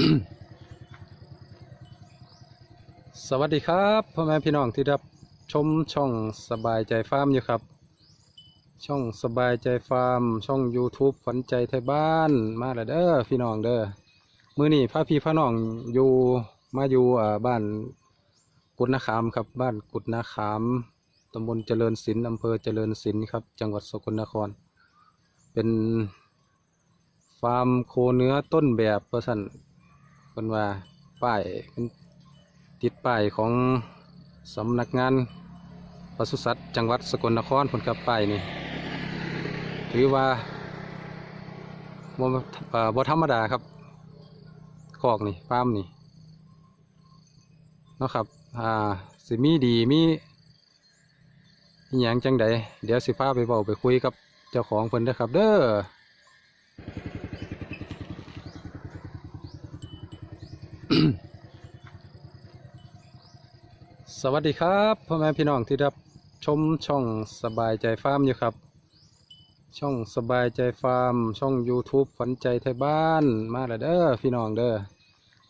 สวัสดีครับพ่อแม่พี่น้องที่รับชมช่องสบายใจฟาร์มอยู่ครับ ช่องสบายใจฟาร์ม ช่อง YouTube ขวัญใจไทยบ้านมาแล้วเด้อพี่น้องเด้อมื้อนี้พาพี่พาน้องอยู่มาอยู่บ้านกุดนาขามครับบ้านกุดนาขามตำบลเจริญศิลป์อำเภอเจริญศิลป์ครับ จังหวัดสกลนคร เป็นฟาร์มโคเนื้อต้นแบบเปอร์สัน ป็นว่าป้ายติดป้ายของสำนักงานปศุสัตว์จังหวัดสกลนครผลกับป้ายนี่ถือว่าบ่เอ่อบ่ธรรมดาครับคอกนี่ฟาร์มนี่นะครับ อ่า สิมีดี มีอหย่างจังใด เดี๋ยวสิพาไปเบาไปคุยกับเจ้าของเพิ่นเด้อครับ เด้อ สวัสดีครับพ่อแม่พี่น้องที่รับชมช่องสบายใจฟาร์มอยู่ครับ ช่องสบายใจฟาร์ม ช่อง YouTube ขวัญใจไทยบ้านมาแล้วเด้อพี่น้องเด้อ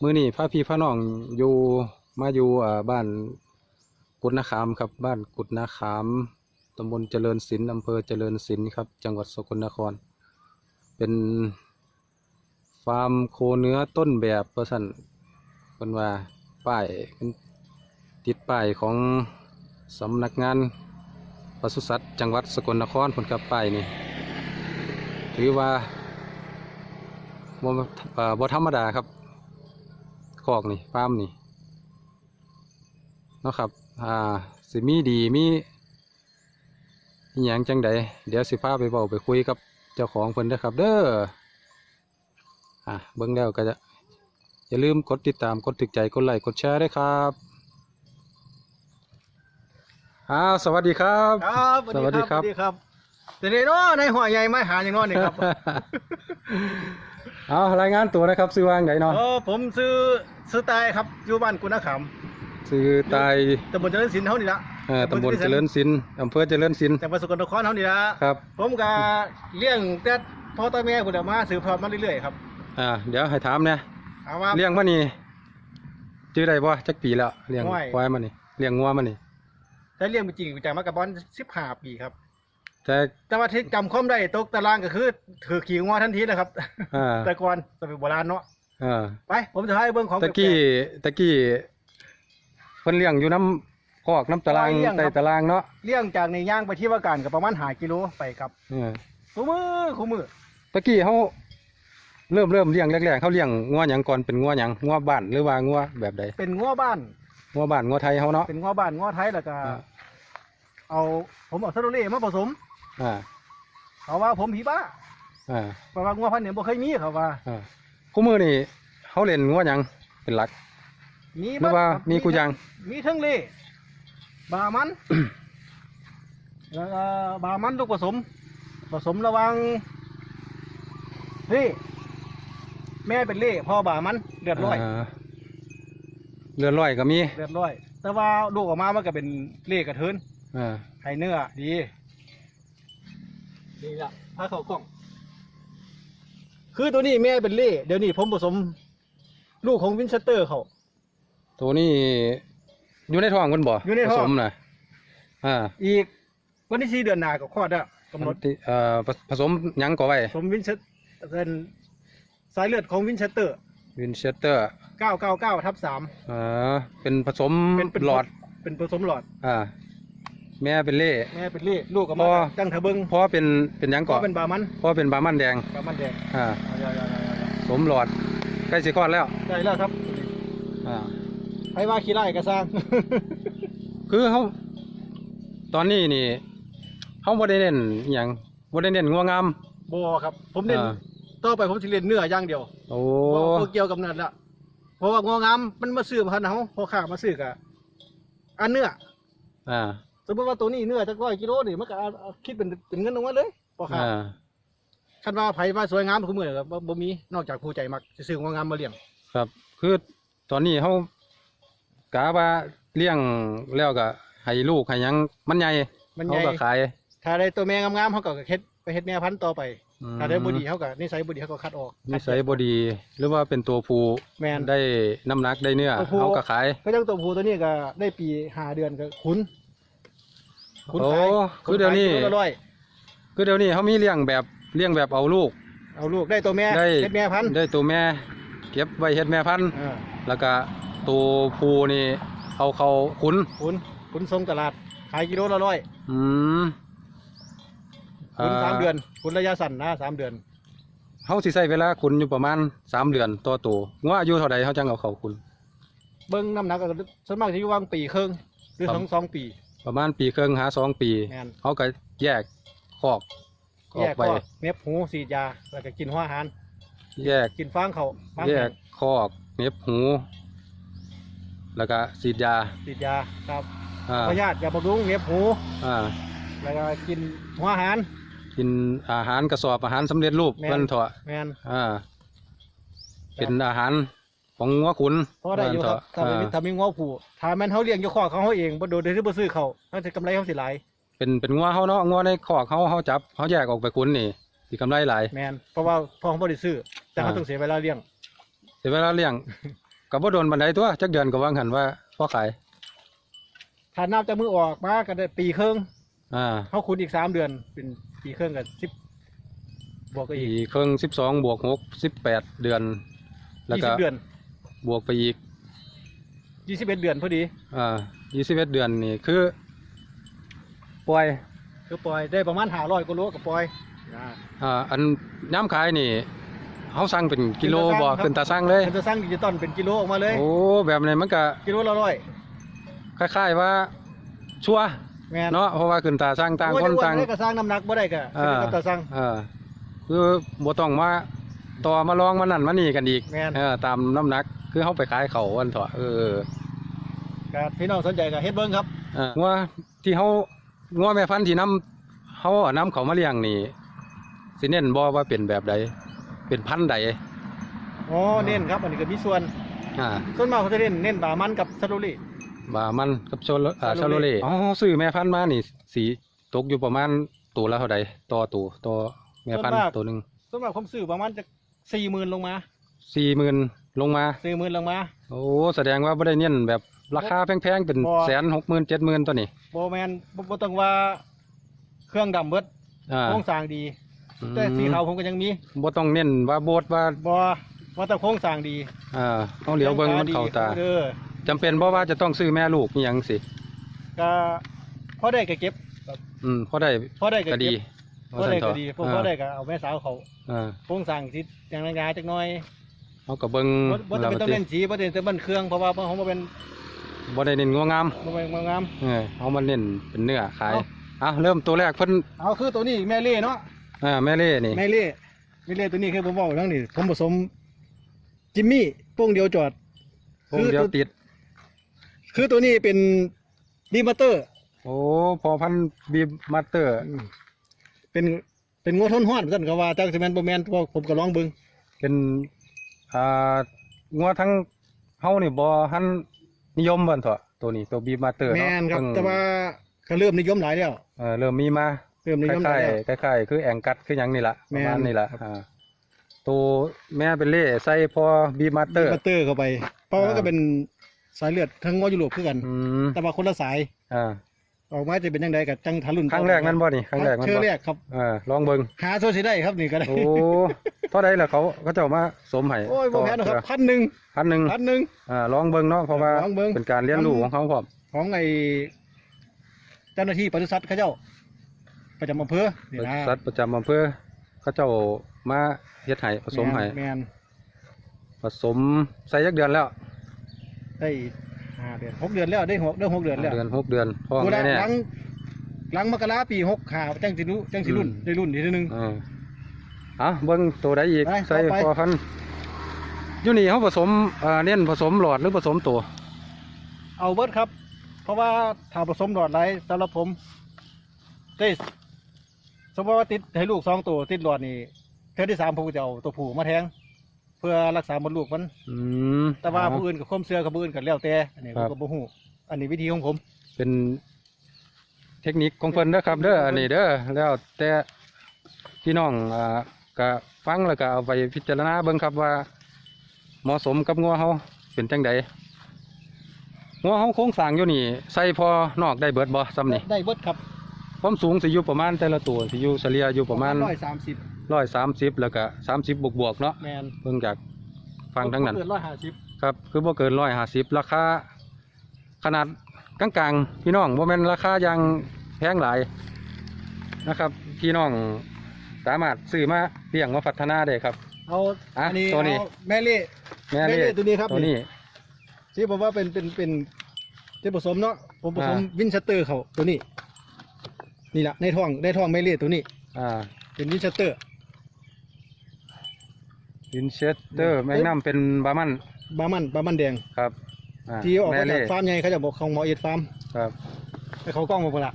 มื้อนี้พาพี่พาน้องอยู่มาอยู่บ้านกุดนาขามครับ บ้านกุดนาขามตำบลเจริญศิลป์อำเภอเจริญศิลป์ครับ จังหวัดสกลนคร เป็นฟาร์มโคเนื้อต้นแบบปร์สัน เป็นว่าป้ายติดป้ายของสำนักงานปศุสัตว์จังหวัดสกลนครผลกับป้ายนี่ถือว่าบ่บธรรมดาครับคอกนี่ฟาร์มนี่นะครับอ่าสิมีดีมีอหย่างจังใดเดี๋ยวสิพาไปเบาไปคุยกับเจ้าของเพิ่นเด้อครับ เด้ออะเบิ่งแล้วก็จะ อย่าลืมกดติดตามกดถึกใจกดไลค์กดแชร์ด้วยครับอ้าวสวัสดีครับ ครับสวัสดีครับ สวัสดีครับแต่ในน้อในหัวใหญ่ไม่หาอย่างน้อยนี่ครับ เอารายงานตัวนะครับซื้อวางไหนเนาะเออผมซื้อซื้อตายครับอยู่บ้านกุณขามซื้อตายตำบลเจริญศิลป์เท่านี้ละเอ่อตำบลเจริญศิลป์อำเภอเจริญศิลป์จังหวัดสกลนครเท่านี้ละครับ ผมก็เลี้ยงแต่พ่อตาแม่คุณมาสืบทอดมาเรื่อยๆครับ อ่าเดี๋ยวให้ถามเนี่ย เอาว่า เลี้ยงมานี่ชื่อใดบ่จักปีแล้วเลี้ยงง่อย ควายมานี่เลี้ยงงัวมานี่แต่เลี้ยงเป็นจริงจากมากับบอลสิบห้าปีครับ แต่แต่ว่าที่จำความได้ตกตารางก็คือถือขี่งัวทันทีนะครับ อ่าแต่ก่อนสมัยโบราณเนาะอ่าไป ผมจะให้เบื้องของตะกี้ตะกี้เพิ่นเลี้ยงอยู่น้ำคอกน้ำตารางใต้ตารางเนาะเลี้ยงจากในย่างไปที่ว่าการกับประมาณหากิโลไปครับเออคู่มือคู่มือตะกี้เขา เริ่มเริ่มเลี้ยงแรกๆเขาเลี้ยงงัวหยังก่อนเป็นงัวหยังงัวบ้านหรือว่างัวแบบใดเป็นง้อบ้าน งัวบ้านงัวไทยเขาเนาะ เป็นง้อบ้านง้อไทยแล้วก็อ่า เอาผมเอาซาโรเล่มาผสมอ่าเขาว่าผมผีบ้าอ่าเพราะว่าง้อพันธุ์เนี่ยบ่เคยมีเขาว่าอ่าคู่มือนี่เขาเล่นงัวหยังเป็นหลักมีหรือว่ามีกูยังมีทั้งเล่บามัน แล้วก็บามันลูกผสม ผสมระหวังเล่ แม่เป็นเล่พ่อบามันเดือดร้อยาเรือนร้อยก็มีเดือดร้อย แต่ว่าลูกออกมามันก็เป็นเล่กระเทินอ่าไข่เนื้อดีดีละพาเข้ากล้อง คือตัวนี้แม่เป็นเล่เดี๋ยวนี้ผมผสม ลูกของวินเชสเตอร์เขา ตัวนี้อยู่ในท้องมันบ่อยู่ในท้อง ผสมนะอ่าอีกวันที่สี่เดือนหน้าก็คลอดแล้วกำหนดที่เอ่อผผสมหยังก็ไว้ผสมวินเชสเป็น สายเลือดของวินเชสเตอร์ วินเชสเตอร์999ทับ3อ่าเป็นผสมเป็นเป็นหลอด เป็นผสมหลอด อ่า แม่เป็นเล่ แม่เป็นเล่ลูกก็พ่มาอจังเถอะเบิงพ่อเป็นเป็นหยังก็ก่อเป็นบามันพ่อเป็นบามันแดง บามันแดงอ่า เอาๆสมหลอดใกล้สิคลอดแล้ว ๆๆได้แล้วครับอ่าใครว่าขี้ไล่ก็สร้างคือเขาตอนนี้นี่เขาบ่ได้เน้นอหย่างบ่ได้เน้นงัวงามบอครับ ผมเน้นอ่า ต่อไปผมสิเรียนเนื้อย่างเดียวโอ้บ่บ่เกี่ยวกับนั่นละเพราะว่างองามมันมาซื้อพันธุ์เฮาพอข้ามาซื้อกะอันเนื้ออ่า สมมติว่าตัวนี้เนื้อจักร้อยกิโลนี่มันก็เอาเอาคิดเป็นเป็นเงินออกมาเลยพอข้าอ่า คันว่าไผว่าสวยงามทุกมื้อก็บ่บ่มีนอกจากผู้ใจมักสิซื้ององามมาเลี้ยง ครับ คือตอนนี้เขากะว่าเลี้ยงแล้วก็ให้ลูกให้หยังมันใหญ่มันใหเขาญ่ก็ขาย ถ้าได้ตัวแม่งามๆเฮาก็เฮ็ดไปเฮ็ดแม่พันธุ์ต่อไปอืม ถ้าได้บดีเขาก็นิสัยบดีเขาก็คัดออกนิสัยบดี หรือว่าเป็นตัวผู้แมนได้น้ำหนักได้เนื้อตัวผู้เขาก็ขายก็ยังตัวผู้ตัวนี้ก็ได้ปีห้าเดือนก็ขุนขุนโอ้ขายคือเดี๋ยวนี้ขุขายกิโลละร้อยคือเดี๋ยวนี้เขามีเลี้ยงแบบเลี้ยงแบบเอาลูก เอาลูกได้ตัวแม่ได้เฮ็ดแม่พันธุ์ได้ตัวแม่ เก็บไว้เฮ็ดแม่พันธุ์เออแล้วก็ตัวผู้นี่เอาเขาขุนขุนขุนส่งตลาดขายกิโลละร้อยอืม ขุนสามอ่เดือนขุนระยะสั้นนะสามเดือนเขาสิใช้เวลาขุนอยู่ประมาณสามเดือนต่อตัวงัวอายุเท่าใดเขาจังเอาเขาขุนเบิ้งน้ำหนักก็ส่วนมากจะอยู่วางปีครึ่งหรือครับสองสองปี ประมาณปีครึ่งหาสองปีแม่น เขาก็แยกคอกอแยอกกไปก็เน็บหูสีดยาแล้วก็กินหัวอาหาร แยก กินฟางเขาฟางแยแห้กงคอกเน็บหู แล้วก็ฉีดยาสีดยาครับอ่าพยาธิยาบำรุงเน็บหู อ่าแล้วก็กินหัวอาหาร กินอาหารกระสอบอาหารสำเร็จรูปแม่น เพิ่นเถอะแมนอ่าเป็นอาหารของงัวขุนเพราะได้อยู่ครับถ้าเพิ่นไม่เถอะถ้ามีง้อผูถ้าแม่นเขาเลี้ยงอยู่คอกของเขาเองบ่โดยที่บ่ซื้อเขาเขาจะกำไรเขาสิหลายเป็นเป็นงัวเขาเนาะงัวในคอกเขาเขาจับเขาแยกออกไปขุนนี่สิกำไรหลาย แมนเพราะว่าพ่อเขาบ่ได้ซื้อแต่เขาอ่า ต้องเสียเวลาเลี้ยงเสียเวลาเลี้ยงกับว่าโดนบันไดตัวจักเดือนก็วางหันว่าพ่อขายถ้านับจากมือออกมาก็ได้ปีครึ่งอ่าเขาขุนอีกสามเดือนเป็น ปีครึ่งกับสิบบวกก็อีอีกกครึ่งสิบสองบวกหกสิบแปดเดือน แล้วยี่ก็สิบเดือนบวกไปอีกยี่สิบเอ็ดเดือนพอดีอ่ายี่สิบเอ็ดเดือนนี่คือปล่อยคือปล่อยได้ประมาณห้าร้อยกิโลกับปล่อยอ่าอ่าอันน้ำขายนี่เขาสั่งเป็นกิโลเป็นตาบ่สั่งครับขึ้นตาสั่งเลยมันจะสร้างดิจิตอลเป็นกิโลออกมาเลย โอ้แบบนี้มันก็กิโลละร้อยคล้ายๆว่าชัวร์ แม่น เนาะเพราะว่าขึ้นตาสั่งต่างคนต่างได้ก็สร้างน้ำหนักบ่ได้ก็อ่า ก็แต่สร้าง เออคือบ่ต้องมาต่อมาลองมานั่นมานี่กันอีกแม่น เออตามน้ำหนัก คือเขาไปขายเขาวันเถอะเออก็พี่น้องสนใจก็เฮ็ดเบิ่งครับ เอ่องัวที่เขางัวแม่พันธุ์ที่นำเขาเอานำเขามาเลี้ยงนี่สิเน้นบ่ว่าเป็นแบบใดเป็นพันธุ์ใดอ๋อ เน้นครับ อันนี้ก็มีส่วน อ่า ส่วนมากเขาจะเน้นเน้นบามันกับซาโรลี บามันกับโชโลอ่าชาชาโลโลเล่เล่อ๋อซื้อแม่พันธุ์มานี่ สีตกอยู่ประมาณตัวละเท่าใดต่อตัวต่อแม่พันธุ์ตัวหนึ่งส่วนมากผมซื้อประมาณจะสี่หมื่นลงมาสี่หมื่นลงมา สี่หมื่นลงมา โอ้แสดงว่าไม่ได้เน้นแบบราคาแพงๆเป็นบ่ แสนหกหมื่นเจ็ดหมื่นตัวนี้โบแมนบ่บ่ต้องว่าเครื่องดำเบิดอ่าโครงสร้างดี แต่สีขาวผมก็ยังมีบ่ต้องเน้นว่าโบดว่าบอว่าแต่โครงสร้างดีอ่าเขาเหลียวเบิ่งมันเข้าตา เออ จำเป็นเพราะว่าจะต้องซื้อแม่ลูกอหยังสิก็พอได้ก็เก็บอืมพอได้พอได้ก็ก็เก็ดีบพอได้ก็ดีพออ่าพอได้ก็เอาแม่สาวเขาอ่าโครงสร้างสิอย่างระยะจักหน่อยเขาก็เบิ่งบ่บ่จำเป็นต้องแล้วเน้นสีบ่จำเป็นต้องเน้นเครื่องเพราะว่าของบ่เป็นบ่ได้เน้นงัวงามบ่เป็นงาม เออเขามาเน้นเป็นเนื้อขายเอา อะเริ่มตัวแรกเพิ่นเอาคือตัวนี้แม่เล่เนาะ อ่าแม่เล่นี่ แม่เล่แม่เล่ตัวนี้คือผมบอกทั้งนี้ผมผสมจิมมี่โป้งเดียวจอด วงเดียวติด คือตัวนี้เป็นดีมัตเตอร์ โอ้พอพันบีมาสเตอร์ เป็นเป็นงัวทนห้อนท่านก็ว่าจากซีเมนต์โบแมนพวกผมก็ลองเบิ่งเป็นอ่างัวทั้งเฮานี่บ่หันนิยมบ่นเถอะตัวนี้ตัวบีมาสเตอร์แมเนาะนครับ เพิ่งแต่ว่าก็เริ่มนิยมหลายแล้ว เออเริ่มมีมา เริ่มนิคยมหลาล้ายแล้วๆคล้ายๆคือแองกัดคือหยังนี่ล่ะปแม่ระน มาณนี่ล่ะครับอ่าตัวแม่เป็นเล่ใส่พอบีมาสเตอร์บัตเตอร์เข้าไป เพราะว่าอ่า ก็เป็น สายเลือดทั้งงัวยุโรปคือกัน อืมแต่ว่าคนละสายอ่าออกมาจะเป็นยังไงกับจังทารุนครั้งแรกนั่นบ่นี่ครั้งแรกนั่นเชื่อบ่แรกครับเออลองเบิ่งหาโซซิได้ครับนี่ก็ได้โอ้เท่าใดล่ะเขาเขาเจ้ามาสมให้โอ้ยโบแพนนะครับพันหนึ่งพันหนึ่งพันหนึ่ง อ่าลองเบิ่งเนาะเพราะว่าลองเบิ่ง เป็นการเรียนรู้ของเขาพร้อมของไอเจ้าหน้าที่ปศุสัตว์เขาเจ้า ประจำอำเภอนี่นะสัตว์ประจำอำเภอเขาเจ้ามาเฮ็ดให้ผสมให้แมนผสมใส่ยักเดือนแล้ว ได้ห้าเดือนหกเดือนแล้วได้หกได้หกเดือนแล้วเดือนหกเดือนท้องกูแน่ละแน่หลังหลังมกราปีหกขาจังสิรู้จังสิรุ่นอืม ได้รุ่นอีกทีหนึงอ่าอะเบิ่งตัวใดอีกไปใส่ต่อไป พอพันอยู่นี่เขาผสมอ่าเน้นผสมหลอดหรือผสมตัว เอาเบิดครับ เพราะว่าถ้าผสมหลอดไหลสำหรับผมได้สมมติว่าติดให้ลูกสองตัวติดหลอดนี่เทือที่สามผมก็จะเอาตัวผู้มาแทง เพื่อรักษามดลูกมัน อืมแต่ว่าอ๋อผู้อื่นกับความเชื่อกับผู้อื่นกับแล้วแต่อันนี้ครัผมบก็บ่ฮู้อันนี้วิธีของผม เป็นเทคนิคของเพิ่นเด้อครับเด้ออันนี้เด้อแล้วแต่พี่น้องอ่าก็ฟังแล้วก็เอาไปพิจารณาเบิ่งครับว่า เหมาะสมกับงัวเฮาเป็นจังใดงัวเฮาโครงสร้างอยู่นี่ ใส่พอนอกได้เบิดบ่ซ้ำนี่ได้เบิดครับความสูงสิอยู่ประมาณแต่ละตัวสิอยู่เฉลี่ยอยู่ประมาณร้อยสามสิบ ร้อยสามสิบแล้วก็สามสิบบวกบวกๆเนาะแมนเบิ่งจากฟังทั้งนั้น เกินร้อยห้าสิบครับคือบ่เกินร้อยห้าสิบราคาขนาดกลางๆพี่น้องบ่แม่นราคาอย่างแพงหลายนะครับ พี่น้องสามารถซื้อมาเลี้ยงมาพัฒนาได้ครับ เอาอะอันนี้ตัวนี้ เอาแม่เล่ แม่แม่นี่เล่ตัวนี้ครับ ตัวนี้ ที่ผมว่าเป็นเป็นเป็นที่ผสมเนาะผมผสมอ่า วินเชสเตอร์เขาตัวนี้ นี่แหละในท้องในท้องแม่เล่ตัวนี้ อ่าเป็นวินเชสเตอร์ วินเชสเตอร์แมงน้ำเป็นบามันบามันบามันแดงครับอ่าที่ออกแม่มาจาเล่กฟาร์มใหญ่เขาจะบอกของหมอเอ็ดฟาร์มครับไปเขากล้องมาเปล่า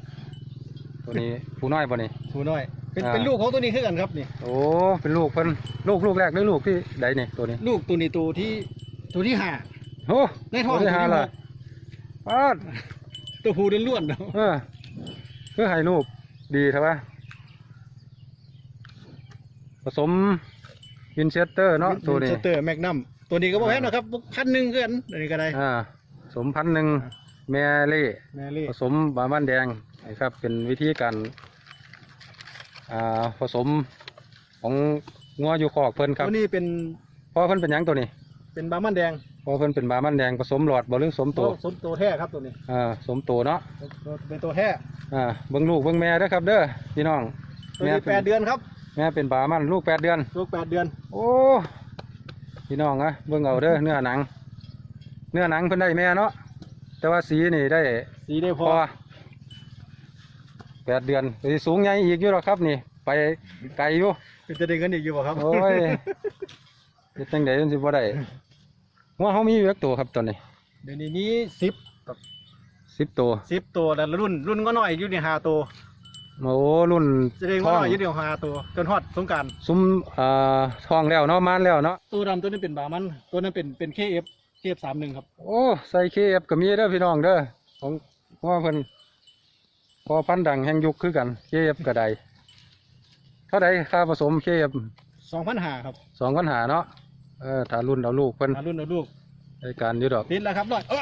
ตัวนี้ผู้น้อยป่ะนี่ถูน้อยเป็นอ่า เป็นลูกของตัวนี้คือกันครับนี่โอ้เป็นลูกเพิ่นลูกลูกแรกหรือลูกที่ใดนี่ตัวนี้ลูกตัวนี้ตัวที่ตัวที่ห้า โอ้ในท้องตัวที่ห้าตัวที่ละหกปาดตัวผู้ล้วนๆเนาะเออเพื่อให้ลูกดีครับว่าผสม วินเชสเตอร์เนาะตัววินี้นเชสเตอร์แมกนัมตัวนี้ก็บอกแพงนะครับพันหนึ่งคือกันตัวนี้ก็ได้อ่าสมพันธุ์หนึ่งแม่เล่แม่เล่ผสมบามันแดงนะครับ เป็นวิธีการอ่าผสมของงัวอยู่คอกเพิ่นครับตัวนี้เป็นเพราะเพิ่นเป็นหยังตัวนี้ เป็นบามันแดงเพราะเพิ่นเป็นบามันแดงผสมหลอดบ่หรือสมโตสมตัวแท้ครับตัวนี้อ่าสมโตเนาะตัวเป็นตัวแท้อ่าเบิ่งลูกเบิ่งแม่เด้อครับ เด้อพี่น้องตัวนี้แปดเดือนครับ แม่เป็นบามันลูกแปดเดือน ลูกแปดเดือน โอ้พี่น้องอะเบิ่งเอาเด้อเนื้อหนัง เนื้อหนังเพิ่นได้แม่เนาะแต่ว่าสีนี่ได้สีได้พพออแปดเดือนก็สิสูงใหญ่อีกอยู่หรอกครับนี่ ไปไกลอยู่เป็นจะได้เงินอีกอยู่บ่ครับโอ้ยเฮ็ดจังไดมันสิบ่ได้ว่าเฮามีอยู่จักตัวครับตอนนี้เดี๋ยวนี้มีสิบ10ตัวสิบตัวแต่รุ่นรุ่นก็น้อยอยู่ในห้าตัว โอ้รุ่นจะได้ท้ก็องน้อยอยู่ในห้าตัวจนฮอดสงกรารซุ้มเอ่อท้องแล้วเนาะมานแล้วเนาะตัวดำตัวนี้เป็นบามัน ตัวนั้นเป็นเป็นเคเอฟเคเอฟสามหนึ่งครับโอ้ใส่เคเอฟก็มีเด้อพี่น้องเด้อของว่าเพิ่นพอพันธุ์ดังแห่งยุคคือกันเคเอฟก็ได้เท่าใดค่าผสมเคเอฟสองพันห้าครับสองปัญหาเนาะเออถ้ารุ่นเอาลูกเพิ่นหารุ่นเอาลูกรายการอยู่ดอกติดแล้วครับร้อยเอ้อ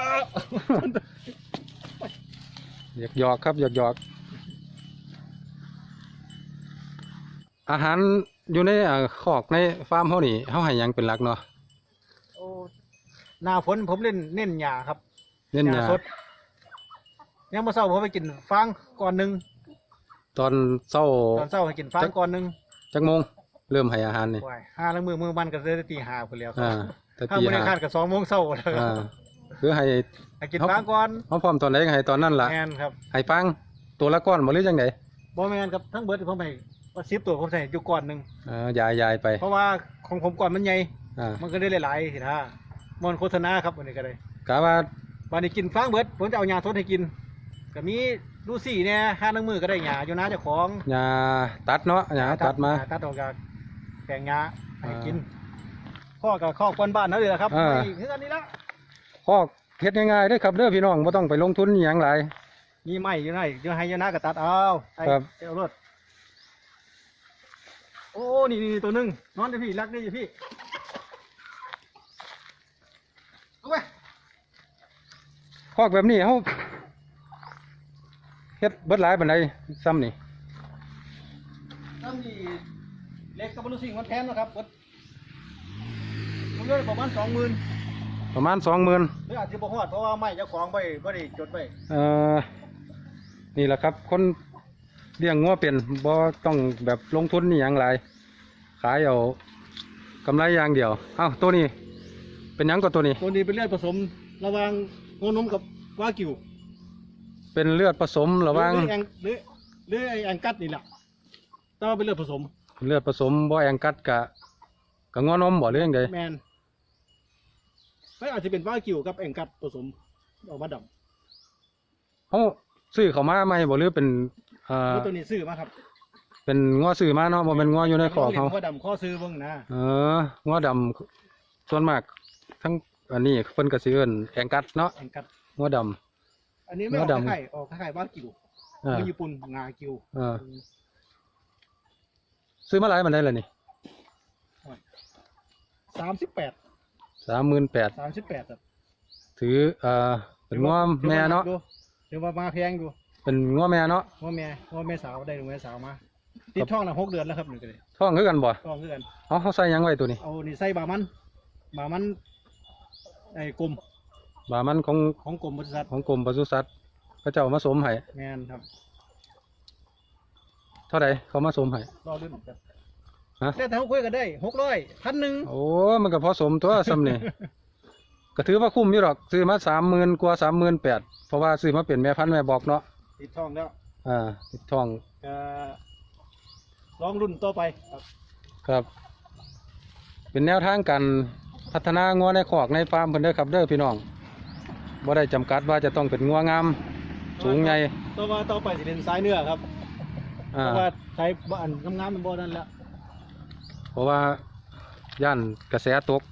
หยอกหยอกๆครับหยอกหยอกๆ อาหารอยู่ในอ่าคอกในฟาร์มเฮานี่เฮาให้หยังเป็นหลักเนาะโอ้หน้าฝนผมเล่นเน้นหญ้าครับเน้นหหญ้าญ้าสดยังมาเช้าผมไปกินฟางก่อนหนึ่งตอนเช้าตอนเช้าให้กินฟางก่อนหนึ่งจักโมงเริ่มให้อาหารนี่ว้ายห้าแล้วมือมือมันก็ได้ตีห้าคนแล้วครัอ่าบแต่ถ้าตีไม่ได้ห้าคาดกับสองโมงเช้าแล้วคอ่ารับคือให้ให้กินฟางก่อนเฮาพร้อมตอนไหนก็ให้ตอนนั้นล่ะแมนครับให้ฟังตัวละก้อนบ่หรือจังไดบอแมนครับทั้งเบิร์ดผมให้ ว่าซิปตัวผมใส่อยู่ก่อนหนึ่งอ่ายายยายไป เพราะว่าของผมก่อนมันใหญ่อ่ามันก็ได้หลายๆสินะมอนโฆษณาครับวันนี้ก็ได้กะว่าวันนี้กินฟางเบิร์ดผมจะเอายาทดให้กินก็มีดูสี่เนี่ยห้านังมือก็ได้ยาอยู่นะเจ้าของหญ้าตัดเนาะหญ้าตัดมาตัดออกจากแปลงยาให้อ่ากินข้อกับข้อก้อนบ้านนั่นเลยแหละครับอ่าไม่คืออันนี้ละคอกเฮ็ดง่ายๆเด้อครับเด้อพี่น้องบ่ต้องไปลงทุนอหยังหลายมีไม้อยู่ไหนอยู่ให้อยานะก็ตัดเอาไอ้ครับเอารถ โอ้ นี่นี่ตัวหนึงนอนได้พี่รักได้อยู่พี่เอาไปคอกแบบนี้เฮาเฮ็ดเบิดหลายปานใดซ้ำนี่ตั้งที่เล็กกับบรรลุสิ่งมันแทนนะครับเบิดมันเลยประมาณสองหมื่นประมาณ20,000หรืออาจจะบ่ฮอดเพราะว่าไม้เจ้าของไปบ่ได้จดไว้เอ่อนี่แหละครับ คน เลี้ยงงัวเป็นบ่ต้องแบบลงทุนนี่หยังหลายขายเอากำไรอย่างเดียวเอ้าตัวนี้ เป็นหยังก็ตัวนี้ ตัวนี้เป็นเลือดผสมระหว่างโงนมกับวากิวเป็นเลือดผสมระหว่างหรือแองหรือหรือไอแองกัดนี่แหละแต่ว่าเป็นเลือดผสมเลือดผสมบ่แองกัดกะกะงอนมบ่หรือยังไงแมนไม่อาจจะเป็นวากิวกับแองกัดผสมออกมาดเฮาซื้อเข้ามาใหม่บ่หรือเป็น เอ่ำอแล้วตัวนี้ซื้อมาครับเป็นงัวซื้อมาเนาะบ่เป็นงัวอยู่ในคอกเขาว่าดำข้อซื้อเบิ่งนะเอองัวดำส่วนมาก ทั้งอันนี้เพิ่นก็สิเอิ้นแองกัดเนาะแองกัดงัวดำ อันนี้ไม่ออกหัวดำ ไข่ออกไข่วากิวอ่าคือญี่ปุ่นงากิวเออ ซื้อมาหลายมันได้ล่ะนี่ามสิบแปดสามหมื่นแปดสามสิบแปดครับถือเอ่อเป็นง้อแม่เนาะเดี๋ยวว่ามาแพงอยู่ เป็นง้อแม่เนาะว่าแม่ว่าแม่สาวได้หรือแม่สาวมาติดท้องนะหกเดือนแล้วครับนี่ก็เลยท้องคือกันบ่ท้องคือกันเอาเขาใส่หยังไว้ตัวนี้ เอานี่ใส่บามันบามันไอ้กลมบามันของของกรมบริษัทของกรมปศุสัตว์พระเจ้ามาสมให้แมนครับเท่าไหร่เขามาสมให้ รอรุ่นครับฮะ แต่ถ้าเขาคุยกันได้หกร้อยพันหนึ่งโอ้มันก็พอสมตัวซ้ำนี่ก็ถือว่าคุ้มอยู่หรอกซื้อมาสามหมื่นกว่าสามหมื่นแปดเพราะว่าซื้อมาเป็นแม่พันธุ์แม่บอกเนาะ ติดท้องแล้วอ่าติดทองก็ลองรุ่นต่อไปครับ ครับ เป็นแนวทางการพัฒนางัวในคอกในฟาร์มเพิ่นเด้อครับเด้อพี่น้องบ่ได้จำกัดว่าจะต้องเป็นงัวงาม สูงใหญ่ต่อมาต่อไปสิเป็นสายเนื้อครับอ่าเพราะว่าใช้บ้านงามๆเป็นบ่อนั่นแหละเพราะว่าย่านกระแสตก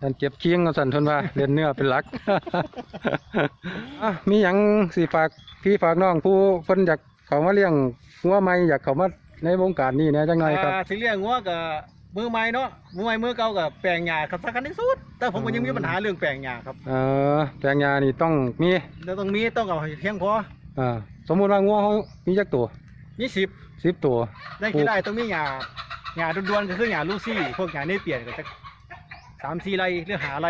ย่านเก็บเคียงกันสั่นทนว่า เรียนเนื้อเป็นหลัก อะมีหยังสิฝาก พี่ฝากน้องผู้เพิ่นอยากเขามาเลี้ยงงัวใหม่อยากเขามาในวงการนี้แหน่จังหน่อยครับอ่าสิเลี้ยงงัวกับมือใหม่เนาะมือใหม่มือเก่ากับแปลงหญ้าครับสำคัญที่สุด แต่ผมก็ยังมีปัญหาเรื่องแปลงหญ้าครับเอ่อแปลงยานี่ต้องมีแล้วต้องมีต้องเอาให้เพียงพออ่าสมมุติว่างัวเขามีจักตัวมีสิบสิบตัวได้กี่ได้ต้องมีหญ้าหญ้าด่วนๆก็คือหญ้าลูซี่ พวกหญ้าเนเปียนก็จะสามสี่ไรหรือหาไร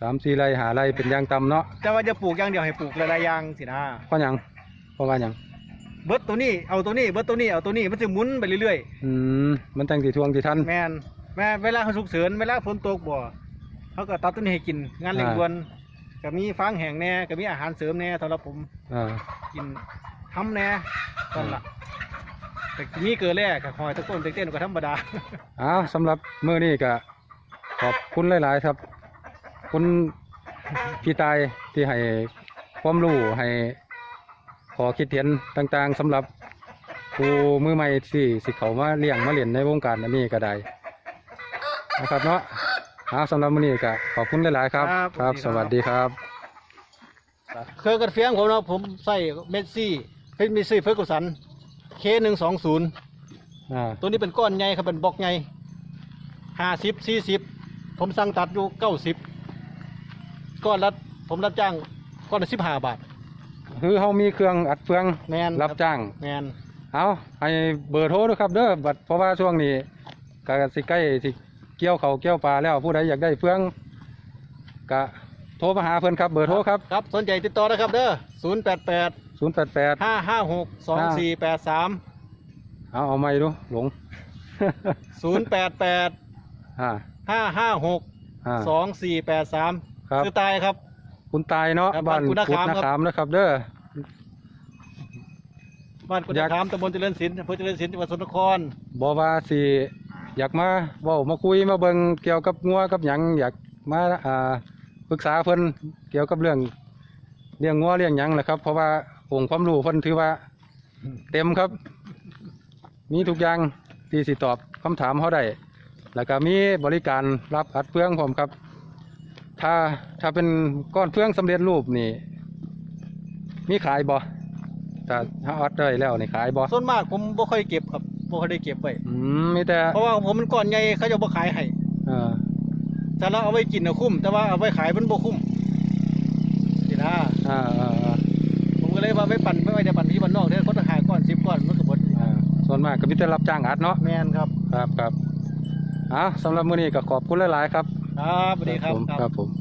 สามสี่ไร่หาไร่เป็นอยางต่ำเนาะแต่ว่าจะปลูกอย่างเดียวให้ปลูกหลายๆอย่างสินะเพราะหยังเพราะว่าหยังเบิดตัวนี้เอาตัวนี้เบิดตัวนี้เอาตัวนี้มันจะหมุนไปเรื่อยอืมมันตั้งที่ทวงที่ทัน ๆ แมนแม่เวลาเขาสุกเสริญเวลาฝนตกบ่เขาก็ตัดตัวนี้ให้กินงานเร่งด่วนก็มีฟางแห้งแน่ก็มีอาหารเสริมแน่สำหรับผมอ่า กินทำแน่นั่นล่ะแต่มีเกลือแร่กับหอยตะโกนเต้นๆก็ธรรมดา อ้าวสำหรับมื้อนี้ก็ขอบคุณหลาย ๆ ครับ คุณพี่ตายที่ให้ความรู้ให้ขอคิดเห็นต่างๆสำหรับผู้มือใหม่ที่สิเขามาเลี้ยงมาเรียนในวงการอันนี้ก็ได้นะครับเนาะอ้าวสำหรับมื้อนี้ก็ขอบคุณหลายๆครับ ครับครับสสวัวัสสดีดีคครัรับบเครื่องกระเฟียงผมเนาะผมใส่เมสซี่เป็นเมสซี่เฟอร์กูสันเคหนึ่งสองศูนย์อ่าตัวนี้เป็นก้อนใหญ่ครับเป็นบล็อกใหญ่ห้าสิบสี่สิบผมสั่งตัดอยู่เก้าสิบ ก้อนละผมรับจ้างก้อนละสิบห้าบาท คือเขามีเครื่องอัดเฟืองแมนรับจ้าง แมนเอาให้เบอร์โทรด้วยครับเด้อบัดเพราะว่าช่วงนี้ก็สิใกล้สิเกี่ยวเขาวเกี่ยวปลาแล้วผู้ใดอยากได้เฟืองก็โทรมาหาเพื่อนครับเบอร์โทรครับครับสนใจติดต่อนะครับเด้อศูนย์แปดแปด0 8 8ห้าห้าหกสองสี่แปดสามเอาเอาไม่ดูหลงศูนย์แปดแปดอ่าห้าห้าหกอ่าสองสี่แปดสาม ครับคือตายครับ คุณตายเนาะครับบ้านบ้านกุฎนากุดคามนาครับขามนะครับ เด้อ บ้านกุฎอยาก ขามตำบลเจริญศิลป์อำเภอเจริญศิลป์จังหวัดสกลนครบอกว่าสิอยากมาเว้ามาคุยมาเบิ่งเกี่ยวกับงัวกับหยังอยากมาอ่าปรึกษาเพิ่นเกี่ยวกับเรื่องเลี้ยงงัวเลี้ยงหยังแหละครับ เพราะว่าองค์ความรู้เพิ่นถือว่า เต็มครับ มีทุกอย่างที่สิตอบคำถามเขาได้แล้วก็มีบริการรับอัดเฟืองผมครับ ถ้าถ้าเป็นก้อนเฟืองสำเร็จรูปนี่ มีขายบ่ถ้าถ้าอัดได้แล้วนี่ขายบ่ส่วนมากผมบ่ค่อยเก็บครับบ่ค่อยได้เก็บไว้อืมมีแต่เพราะว่าผมมันก้อนใหญ่เขาจะบ่ขายให้เอ่อแต่เราเอาไว้กินน่ะคุ้ม แต่ว่าเอาไว้ขายมันบ่คุ้มสินะอ่าอ่าอ่าผมก็เลยว่าไม่ปั่นไม่ไว้จะปั่นที่บ้านนอกเด้อเขาจะขายก้อน10ก้อนมันก็บ่อ่าส่วนมากก็มีแต่รับจ้างอัดเนาะแม่นครับครับครับอ่าสำหรับมื้อนี้ก็ขอบคุณหลายๆครับ ครับสวัสดีครับผมครับผม